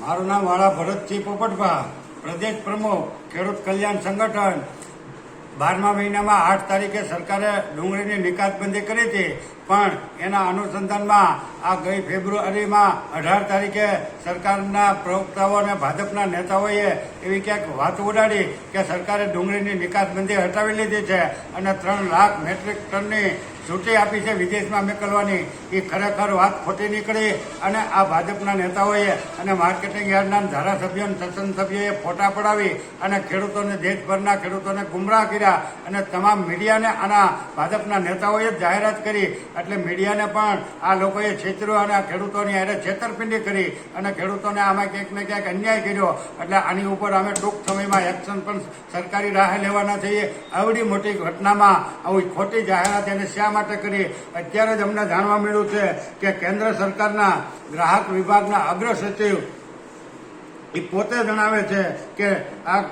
મારું નામ વાળા ભરતસિંહ પોપટભા, પ્રદેશ પ્રમુખ, ખેડૂત કલ્યાણ સંગઠન. બારમા મહિનામાં આઠ તારીખે સરકારે ડુંગળીની નિકાસબંધી કરી હતી, પણ એના અનુસંધાનમાં આ ગઈ ફેબ્રુઆરીમાં અઢાર તારીખે સરકારના પ્રવક્તાઓ અને ભાજપના નેતાઓએ એવી ક્યાંક વાત ઉડાડી કે સરકારે ડુંગળીની નિકાસબંધી હટાવી લીધી છે અને ત્રણ લાખ મેટ્રિક ટનની છૂટી આપી છે, વિદેશમાં મોકલવાની. એ ખરેખર વાત ખોટી નીકળી અને આ ભાજપના નેતાઓએ અને માર્કેટિંગ યાર્ડના ધારાસભ્યો અને સંસદ સભ્યોએ ફોટા પડાવી અને ખેડૂતોને, દેશભરના ખેડૂતોને ગુમરાહ કર્યા અને તમામ મીડિયાને આના ભાજપના નેતાઓએ જાહેરાત કરી. એટલે મીડિયાને પણ આ લોકોએ છેતર્યો અને ખેડૂતોની હારે છેતરપિંડી કરી અને ખેડૂતોને આમાં ક્યાંક ને ક્યાંક અન્યાય કર્યો. એટલે આની ઉપર અમે ટૂંક સમયમાં એક્શન પણ સરકારી રાહે લેવાના છીએ. આવડી મોટી ઘટનામાં આવી ખોટી જાહેરાત એને શા માટે કરી. અત્યારે જ અમને જાણવા મળ્યું છે કે કેન્દ્ર સરકારના ગ્રાહક વિભાગના અગ્ર સચિવ એ પોતે જણાવે છે કે આ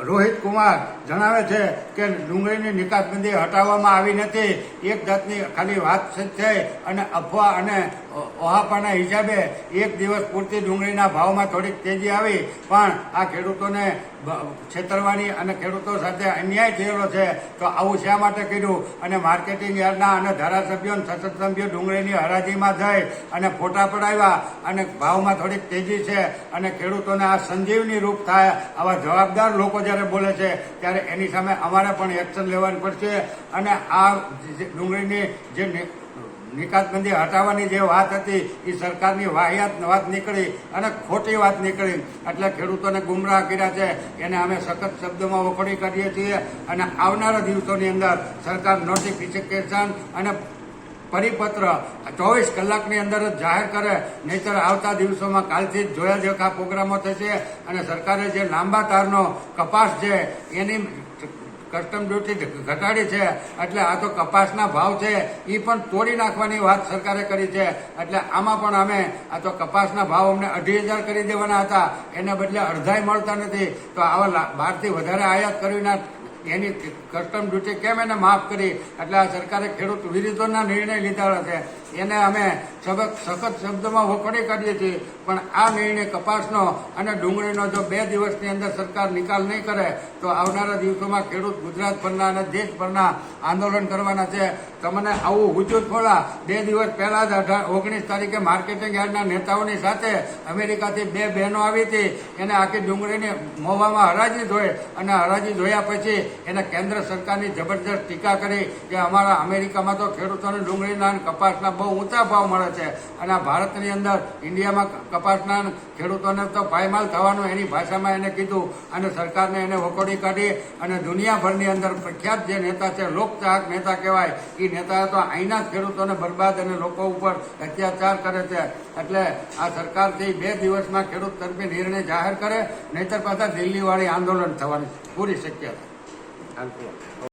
રોહિત કુમાર જણાવે છે કે ડુંગળીની નિકાસબંધી હટાવવામાં આવી નથી. એક જાતની ખાલી વાત છે અને અફવા અને ઓહાપાના હિસાબે એક દિવસ પૂરતી ડુંગળીના ભાવમાં થોડીક તેજી આવી. પણ આ ખેડૂતોને છેતરવાની અને ખેડૂતો સાથે અન્યાય થયેલો છે, તો આવું શા માટે કર્યું? અને માર્કેટિંગ યાર્ડના અને ધારાસભ્યો અને સતત ડુંગળીની હરાજીમાં જઈ અને ફોટા પડાવ્યા અને ભાવમાં થોડીક તેજી છે અને ખેડૂતોને આ સંજીવની રૂપ થાય આવા જવાબદાર લોકો જ્યારે બોલે છે, ત્યારે એની સામે અમારે પણ એક્શન લેવાની પડશે. અને આ ડુંગળીની જે નિકાસબંધી હટાવવાની જે વાત હતી એ સરકારની વાહિયાત વાત નીકળી અને ખોટી વાત નીકળી. એટલે ખેડૂતોને ગુમરાહ કર્યા છે. એને અમે સખત શબ્દોમાં વખોડી કરીએ છીએ અને આવનારા દિવસોની અંદર સરકાર નોટિફિકેશન અને પરિપત્ર ચોવીસ કલાકની અંદર જ જાહેર કરે. નહીતર આવતા દિવસોમાં કાલથી જ જોયા જોખા પ્રોગ્રામો થશે અને સરકારે જે લાંબા તારનો કપાસ છે, એની કસ્ટમ ડ્યુટી ઘટાડી છે. એટલે આ તો કપાસના ભાવ છે. એ પણ તોડી નાખવાની વાત સરકારે કરી છે. એટલે આમાં પણ અમે આ તો કપાસના ભાવ અમને અઢી હજાર કરી દેવાના હતા. એના બદલે અડધાય મળતા નથી. તો આવા બહારથી વધારે આયાત કરવીના એની કસ્ટમ ડ્યુટી કેમ એને માફ કરી? એટલે આ સરકારે ખેડૂત વિરુદ્ધોના નિર્ણય લીધા છે. એને અમે સબક, સખત શબ્દોમાં વખોડી કાઢીએ છીએ. પણ આ નિર્ણય કપાસનો અને ડુંગળીનો જો બે દિવસની અંદર સરકાર નિકાલ નહીં કરે, તો આવનારા દિવસોમાં ખેડૂત ગુજરાતભરના અને દેશભરના આંદોલન કરવાના છે. તમને આવું હુજુત ખોલા બે દિવસ પહેલા જ અઢાર ઓગણીસ તારીખે માર્કેટિંગ યાર્ડના નેતાઓની સાથે અમેરિકાથી બે બહેનો આવી હતી. એને આખી ડુંગળીને મોવામાં હરાજી જોઈ અને હરાજી જોયા પછી એને કેન્દ્ર સરકારની જબરજસ્ત ટીકા કરી કે અમારા અમેરિકામાં તો ખેડૂતોને ડુંગળીના કપાસના બહુ ઊંચા ભાવ મળે છે અને ભારતની અંદર ઇન્ડિયામાં કપાસના ખેડૂતોને તો પાયમાલ થવાનું એની ભાષામાં એને કીધું અને સરકારને એને વખોડી કાઢી અને દુનિયાભરની અંદર પ્રખ્યાત જે નેતા છે, લોકચાહક નેતા કહેવાય એ નેતાએ તો અહીંના ખેડૂતોને બરબાદ અને લોકો ઉપર અત્યાચાર કરે છે. એટલે આ સરકારથી બે દિવસમાં ખેડૂત તરફી નિર્ણય જાહેર કરે, નહીતર પાછા દિલ્હીવાળી આંદોલન થવાની પૂરી શક્યતા. alcohol